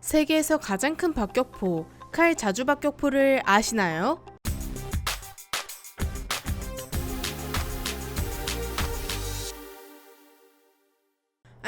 세계에서 가장 큰 박격포, 칼 자주 박격포를 아시나요?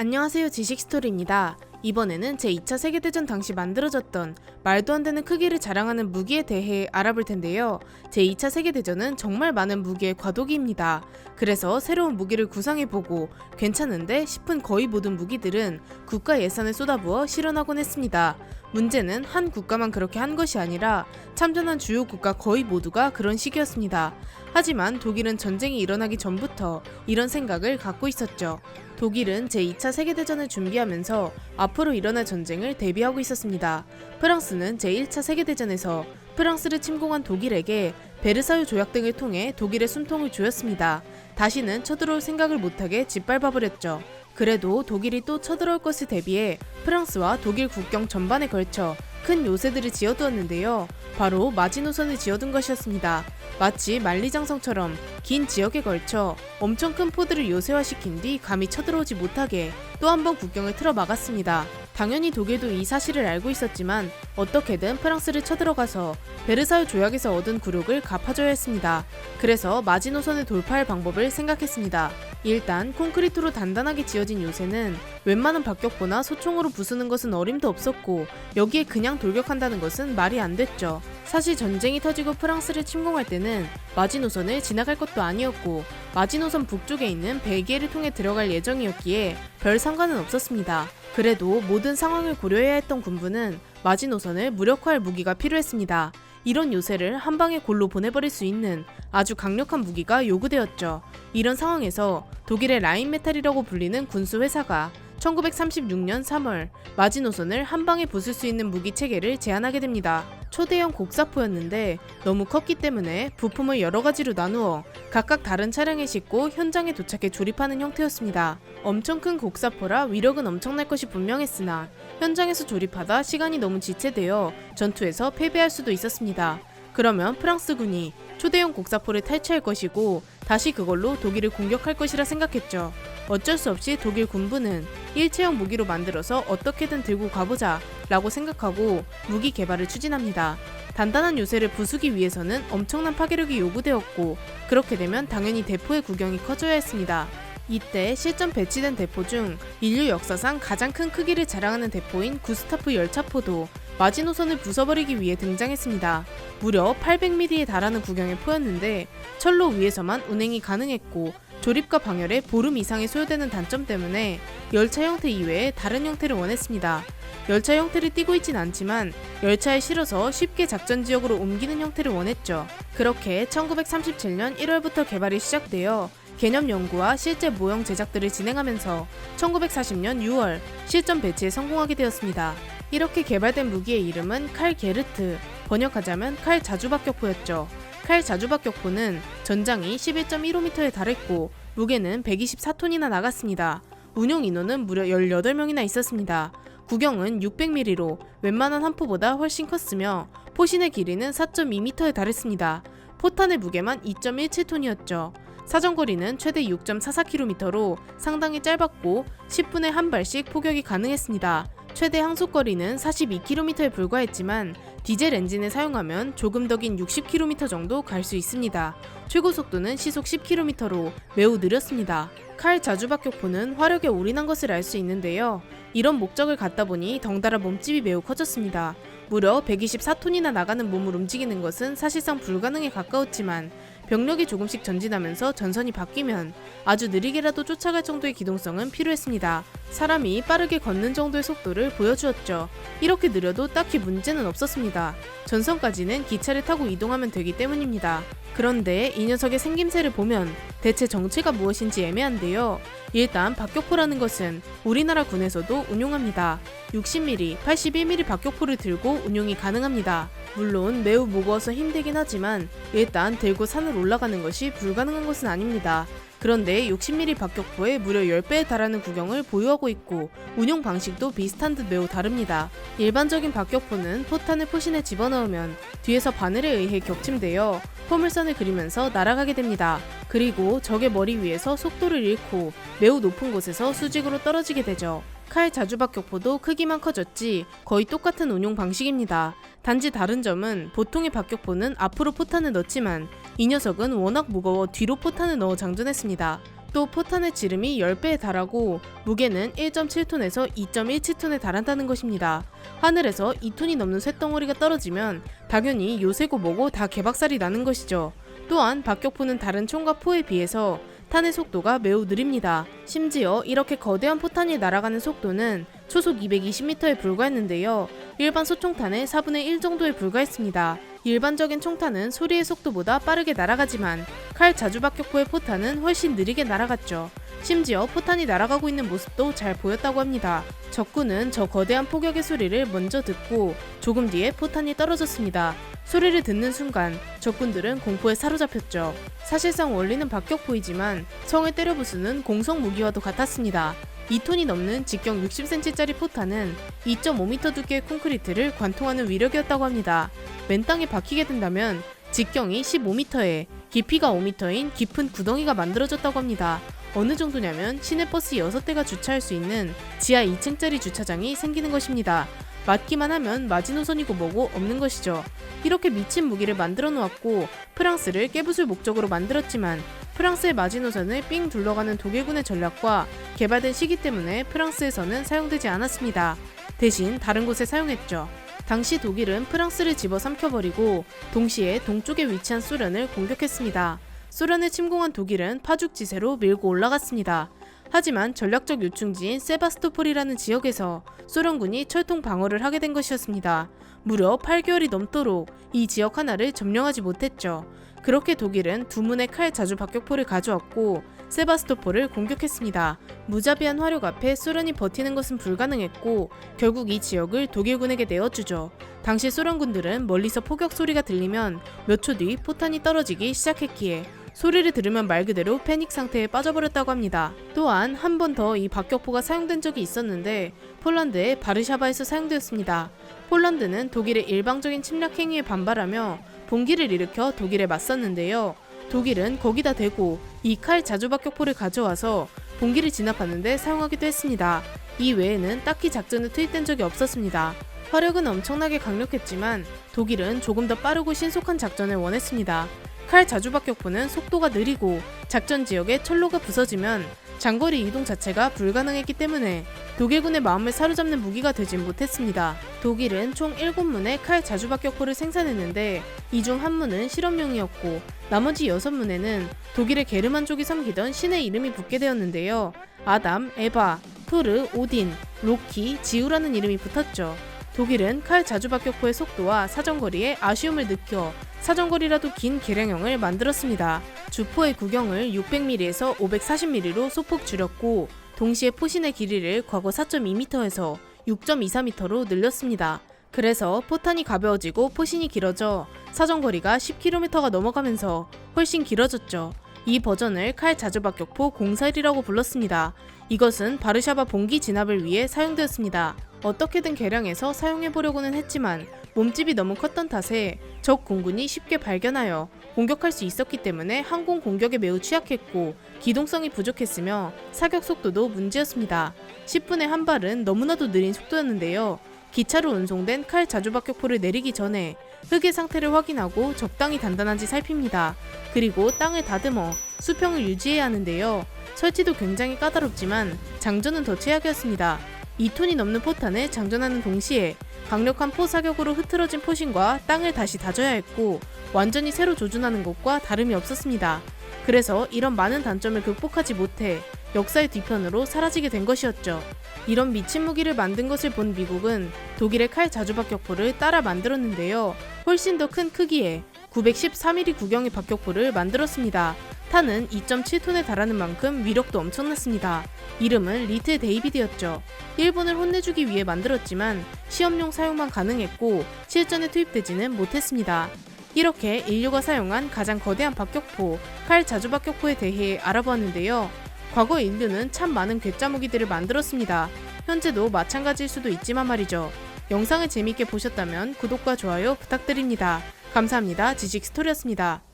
안녕하세요 지식스토리입니다. 이번에는 제2차 세계대전 당시 만들어졌던 말도 안 되는 크기를 자랑하는 무기에 대해 알아볼 텐데요. 제2차 세계대전은 정말 많은 무기의 과도기입니다. 그래서 새로운 무기를 구상해보고 괜찮은데 싶은 거의 모든 무기들은 국가 예산을 쏟아부어 실현하곤 했습니다. 문제는 한 국가만 그렇게 한 것이 아니라 참전한 주요 국가 거의 모두가 그런 시기였습니다. 하지만 독일은 전쟁이 일어나기 전부터 이런 생각을 갖고 있었죠. 독일은 제2차 세계대전을 준비하면서 앞으로 일어날 전쟁을 대비하고 있었습니다. 프랑스는 제1차 세계대전에서 프랑스를 침공한 독일에게 베르사유 조약 등을 통해 독일의 숨통을 조였습니다. 다시는 쳐들어올 생각을 못하게 짓밟아버렸죠. 그래도 독일이 또 쳐들어올 것을 대비해 프랑스와 독일 국경 전반에 걸쳐 큰 요새들을 지어두었는데요. 바로 마지노선을 지어둔 것이었습니다. 마치 만리장성처럼 긴 지역에 걸쳐 엄청 큰 포들을 요새화시킨 뒤 감히 쳐들어오지 못하게 또 한 번 국경을 틀어 막았습니다. 당연히 독일도 이 사실을 알고 있었지만 어떻게든 프랑스를 쳐들어가서 베르사유 조약에서 얻은 굴욕을 갚아줘야 했습니다. 그래서 마지노선을 돌파할 방법을 생각했습니다. 일단 콘크리트로 단단하게 지어진 요새는 웬만한 박격포나 소총으로 부수는 것은 어림도 없었고 여기에 그냥 돌격한다는 것은 말이 안 됐죠. 사실 전쟁이 터지고 프랑스를 침공할 때는 마지노선을 지나갈 것도 아니었고 마지노선 북쪽에 있는 벨기에를 통해 들어갈 예정이었기에 별 상관은 없었습니다. 그래도 모든 상황을 고려해야 했던 군부는 마지노선을 무력화할 무기가 필요했습니다. 이런 요새를 한 방에 골로 보내버릴 수 있는 아주 강력한 무기가 요구되었죠. 이런 상황에서 독일의 라인메탈이라고 불리는 군수 회사가 1936년 3월 마지노선을 한 방에 부술 수 있는 무기 체계를 제안하게 됩니다. 초대형 곡사포였는데 너무 컸기 때문에 부품을 여러 가지로 나누어 각각 다른 차량에 싣고 현장에 도착해 조립하는 형태였습니다. 엄청 큰 곡사포라 위력은 엄청날 것이 분명했으나 현장에서 조립하다 시간이 너무 지체되어 전투에서 패배할 수도 있었습니다. 그러면 프랑스군이 초대형 곡사포를 탈취할 것이고 다시 그걸로 독일을 공격할 것이라 생각했죠. 어쩔 수 없이 독일 군부는 일체형 무기로 만들어서 어떻게든 들고 가보자 라고 생각하고 무기 개발을 추진합니다. 단단한 요새를 부수기 위해서는 엄청난 파괴력이 요구되었고 그렇게 되면 당연히 대포의 구경이 커져야 했습니다. 이때 실전 배치된 대포 중 인류 역사상 가장 큰 크기를 자랑하는 대포인 구스타프 열차포도 마지노선을 부숴버리기 위해 등장했습니다. 무려 800mm에 달하는 구경의 포였는데 철로 위에서만 운행이 가능했고 조립과 방열에 보름 이상이 소요되는 단점 때문에 열차 형태 이외에 다른 형태를 원했습니다. 열차 형태를 띠고 있진 않지만 열차에 실어서 쉽게 작전 지역으로 옮기는 형태를 원했죠. 그렇게 1937년 1월부터 개발이 시작되어 개념 연구와 실제 모형 제작들을 진행하면서 1940년 6월 실전 배치에 성공하게 되었습니다. 이렇게 개발된 무기의 이름은 칼 게르트, 번역하자면 칼 자주박격포였죠. 칼 자주박 격포는 전장이 11.15m에 달했고 무게는 124톤이나 나갔습니다. 운용 인원은 무려 18명이나 있었습니다. 구경은 600mm로 웬만한 한 포보다 훨씬 컸으며 포신의 길이는 4.2m에 달했습니다. 포탄의 무게만 2.17톤이었죠. 사정거리는 최대 6.44km로 상당히 짧았고 10분에 한 발씩 포격이 가능했습니다. 최대 항속거리는 42km에 불과했지만 디젤 엔진을 사용하면 조금 더 긴 60km 정도 갈 수 있습니다. 최고 속도는 시속 10km로 매우 느렸습니다. 칼 자주박격포는 화력에 올인한 것을 알 수 있는데요. 이런 목적을 갖다 보니 덩달아 몸집이 매우 커졌습니다. 무려 124톤이나 나가는 몸을 움직이는 것은 사실상 불가능에 가까웠지만 병력이 조금씩 전진하면서 전선이 바뀌면 아주 느리게라도 쫓아갈 정도의 기동성은 필요했습니다. 사람이 빠르게 걷는 정도의 속도를 보여주었죠. 이렇게 느려도 딱히 문제는 없었습니다. 전선까지는 기차를 타고 이동하면 되기 때문입니다. 그런데 이 녀석의 생김새를 보면 대체 정체가 무엇인지 애매한데요. 일단 박격포라는 것은 우리나라 군에서도 운용합니다. 60mm, 81mm 박격포를 들고 운용이 가능합니다. 물론 매우 무거워서 힘들긴 하지만 일단 들고 산을 올라가는 것이 불가능한 것은 아닙니다. 그런데 60mm 박격포에 무려 10배에 달하는 구경을 보유하고 있고 운용 방식도 비슷한 듯 매우 다릅니다. 일반적인 박격포는 포탄을 포신에 집어넣으면 뒤에서 바늘에 의해 격침되어 포물선을 그리면서 날아가게 됩니다. 그리고 적의 머리 위에서 속도를 잃고 매우 높은 곳에서 수직으로 떨어지게 되죠. 칼 자주박 격포도 크기만 커졌지 거의 똑같은 운용 방식입니다. 단지 다른 점은 보통의 박격포는 앞으로 포탄을 넣지만 이 녀석은 워낙 무거워 뒤로 포탄을 넣어 장전했습니다. 또 포탄의 지름이 10배에 달하고 무게는 1.7톤에서 2.17톤에 달한다는 것입니다. 하늘에서 2톤이 넘는 쇳덩어리가 떨어지면 당연히 요새고 뭐고 다 개박살이 나는 것이죠. 또한 박격포는 다른 총과 포에 비해서 탄의 속도가 매우 느립니다. 심지어 이렇게 거대한 포탄이 날아가는 속도는 초속 220m에 불과했는데요. 일반 소총탄의 4분의 1 정도에 불과했습니다. 일반적인 총탄은 소리의 속도보다 빠르게 날아가지만 칼 자주박격포의 포탄은 훨씬 느리게 날아갔죠. 심지어 포탄이 날아가고 있는 모습도 잘 보였다고 합니다. 적군은 저 거대한 포격의 소리를 먼저 듣고 조금 뒤에 포탄이 떨어졌습니다. 소리를 듣는 순간 적군들은 공포에 사로잡혔죠. 사실상 원리는 박격포이지만 성을 때려 부수는 공성 무기와도 같았습니다. 2톤이 넘는 직경 60cm짜리 포탄은 2.5m 두께의 콘크리트를 관통하는 위력이었다고 합니다. 맨 땅에 박히게 된다면 직경이 15m에 깊이가 5m인 깊은 구덩이가 만들어졌다고 합니다. 어느 정도냐면 시내버스 6대가 주차할 수 있는 지하 2층짜리 주차장이 생기는 것입니다. 맞기만 하면 마지노선이고 뭐고 없는 것이죠. 이렇게 미친 무기를 만들어 놓았고 프랑스를 깨부술 목적으로 만들었지만 프랑스의 마지노선을 삥 둘러가는 독일군의 전략과 개발된 시기 때문에 프랑스에서는 사용되지 않았습니다. 대신 다른 곳에 사용했죠. 당시 독일은 프랑스를 집어삼켜버리고 동시에 동쪽에 위치한 소련을 공격했습니다. 소련을 침공한 독일은 파죽지세로 밀고 올라갔습니다. 하지만 전략적 요충지인 세바스토폴이라는 지역에서 소련군이 철통 방어를 하게 된 것이었습니다. 무려 8개월이 넘도록 이 지역 하나를 점령하지 못했죠. 그렇게 독일은 두 문의 칼 자주 박격포를 가져왔고 세바스토폴을 공격했습니다. 무자비한 화력 앞에 소련이 버티는 것은 불가능했고 결국 이 지역을 독일군에게 내어주죠. 당시 소련군들은 멀리서 포격 소리가 들리면 몇 초 뒤 포탄이 떨어지기 시작했기에 소리를 들으면 말 그대로 패닉 상태에 빠져버렸다고 합니다. 또한 한 번 더 이 박격포가 사용된 적이 있었는데 폴란드의 바르샤바에서 사용되었습니다. 폴란드는 독일의 일방적인 침략 행위에 반발하며 봉기를 일으켜 독일에 맞섰는데요. 독일은 거기다 대고 이 칼 자주박격포를 가져와서 봉기를 진압하는데 사용하기도 했습니다. 이 외에는 딱히 작전에 투입된 적이 없었습니다. 화력은 엄청나게 강력했지만 독일은 조금 더 빠르고 신속한 작전을 원했습니다. 칼 자주박격포는 속도가 느리고 작전 지역에 철로가 부서지면 장거리 이동 자체가 불가능했기 때문에 독일군의 마음을 사로잡는 무기가 되진 못했습니다. 독일은 총 7문의 칼 자주박격포를 생산했는데 이 중 한 문은 실험용이었고 나머지 6문에는 독일의 게르만족이 섬기던 신의 이름이 붙게 되었는데요. 아담, 에바, 토르, 오딘, 로키, 지우라는 이름이 붙었죠. 독일은 칼 자주박격포의 속도와 사정거리에 아쉬움을 느껴 사정거리라도 긴 개량형을 만들었습니다. 주포의 구경을 600mm에서 540mm로 소폭 줄였고 동시에 포신의 길이를 과거 4.2m에서 6.24m로 늘렸습니다. 그래서 포탄이 가벼워지고 포신이 길어져 사정거리가 10km가 넘어가면서 훨씬 길어졌죠. 이 버전을 칼 자주박격포 01이라고 불렀습니다. 이것은 바르샤바 봉기 진압을 위해 사용되었습니다. 어떻게든 개량해서 사용해보려고는 했지만 몸집이 너무 컸던 탓에 적 공군이 쉽게 발견하여 공격할 수 있었기 때문에 항공 공격에 매우 취약했고 기동성이 부족했으며 사격 속도도 문제였습니다. 10분에 한 발은 너무나도 느린 속도였는데요. 기차로 운송된 칼 자주박격포를 내리기 전에 흙의 상태를 확인하고 적당히 단단한지 살핍니다. 그리고 땅을 다듬어 수평을 유지해야 하는데요. 설치도 굉장히 까다롭지만 장전은 더 최악이었습니다. 2톤이 넘는 포탄을 장전하는 동시에 강력한 포 사격으로 흐트러진 포신과 땅을 다시 다져야 했고 완전히 새로 조준하는 것과 다름이 없었습니다. 그래서 이런 많은 단점을 극복하지 못해 역사의 뒤편으로 사라지게 된 것이었죠. 이런 미친 무기를 만든 것을 본 미국은 독일의 칼 자주박격포를 따라 만들었는데요. 훨씬 더 큰 크기의 913mm 구경의 박격포를 만들었습니다. 탄은 2.7톤에 달하는 만큼 위력도 엄청났습니다. 이름은 리틀 데이비드였죠. 일본을 혼내주기 위해 만들었지만 시험용 사용만 가능했고 실전에 투입되지는 못했습니다. 이렇게 인류가 사용한 가장 거대한 박격포, 칼 자주박격포에 대해 알아보았는데요. 과거 인류는 참 많은 괴짜 무기들을 만들었습니다. 현재도 마찬가지일 수도 있지만 말이죠. 영상을 재밌게 보셨다면 구독과 좋아요 부탁드립니다. 감사합니다. 지식 스토리였습니다.